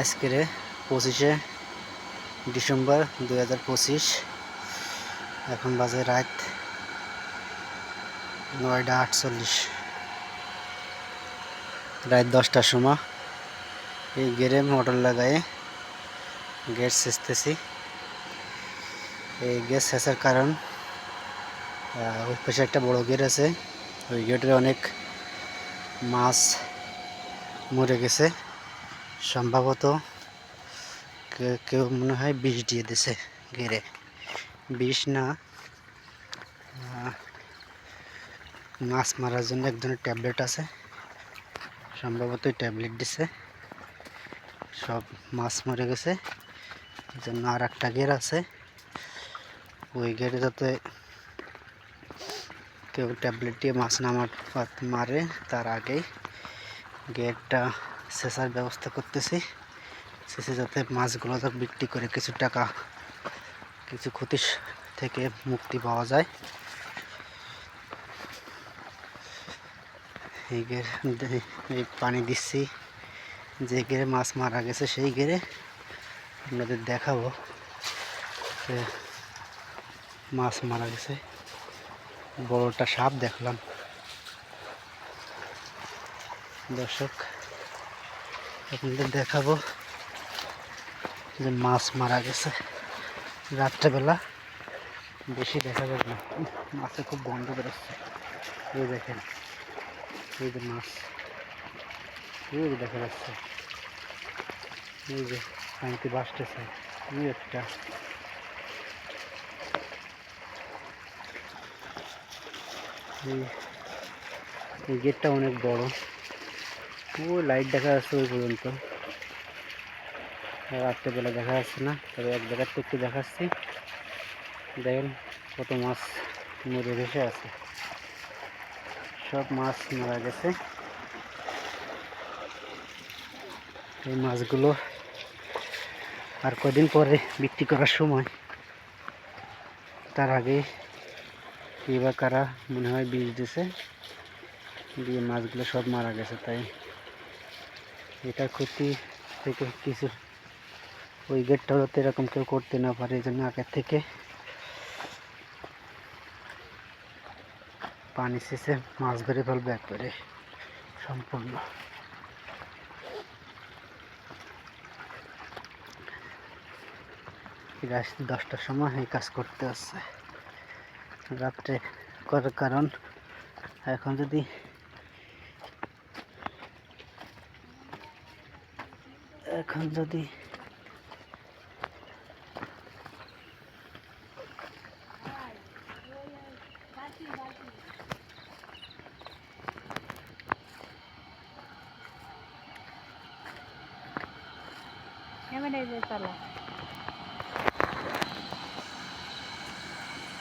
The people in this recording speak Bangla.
আজকের পঁচিশে ডিসেম্বর দুই হাজার পঁচিশ। এখন বাজে রাত নয়টা আটচল্লিশ। রাত দশটার সময় এই গেরে মোটর লাগায়ে গ্যাস সেচতেছি এই গ্যাস সেচার কারণ ওই পাশে একটা বড় গেট আছে। ওই গেটের অনেক মাছ মরে গেছে। সম্ভবত কেউ মনে হয় বিষ দিয়ে দিছে ঘিরে বিষ না মাছ মারার জন্য এক ধরনের ট্যাবলেট আছে। সম্ভবত ট্যাবলেট দিছে। সব মাছ মরে গেছে। জন্য আর একটা গের আছে। ওই গেটে যাতে কেউ ট্যাবলেট দিয়ে মাছ না মারে তার আগেই গেটটা সেচার ব্যবস্থা করতেছি। শেষে যাতে মাছগুলো বিক্রি করে কিছু টাকা, কিছু ক্ষতি থেকে মুক্তি পাওয়া যায়। এই গের পানি দিচ্ছি। যে গেরে মাছ মারা গেছে সেই গেরে আপনাদের দেখাবো যে মাছ মারা গেছে। বড়টা সাপ দেখলাম। দর্শক আপনাদের দেখাবো যে মাছ মারা গেছে। রাত্রেবেলা বেশি দেখা যাবে না। মাছে খুব বন্ধ বেরোচ্ছে। এই দেখেন, এই যে মাছ, এই যে দেখা যাচ্ছে। এই যে পানিতে বাসতেছে এই একটা। এই গেটটা অনেক বড়। ওই লাইট দেখা যাচ্ছে ওই পর্যন্ত। রাত্রেবেলা দেখা যাচ্ছে না, তবে এক জায়গার একটু দেখাচ্ছি। দেখেন কত মাছ মরে ভেসে আছে। সব মাছ মারা গেছে। এই মাছগুলো আর কদিন পরে বিক্রি করার সময়, তার আগে কে বা কারা মনে হয় বীজ দিছে, দিয়ে মাছগুলো সব মারা গেছে, তাই এটা ক্ষতি থেকে কিছু ওই গেটটাও যাতে এরকম কেউ করতে না পারে, এই জন্য আগের থেকে পানি শেষে মাছ ধরে ফেলবে একবারে সম্পূর্ণ। দশটার সময় এই কাজ করতে আসছে। রাত্রে করার কারণ এখন যদি এখন যদি এমন এই যে চলো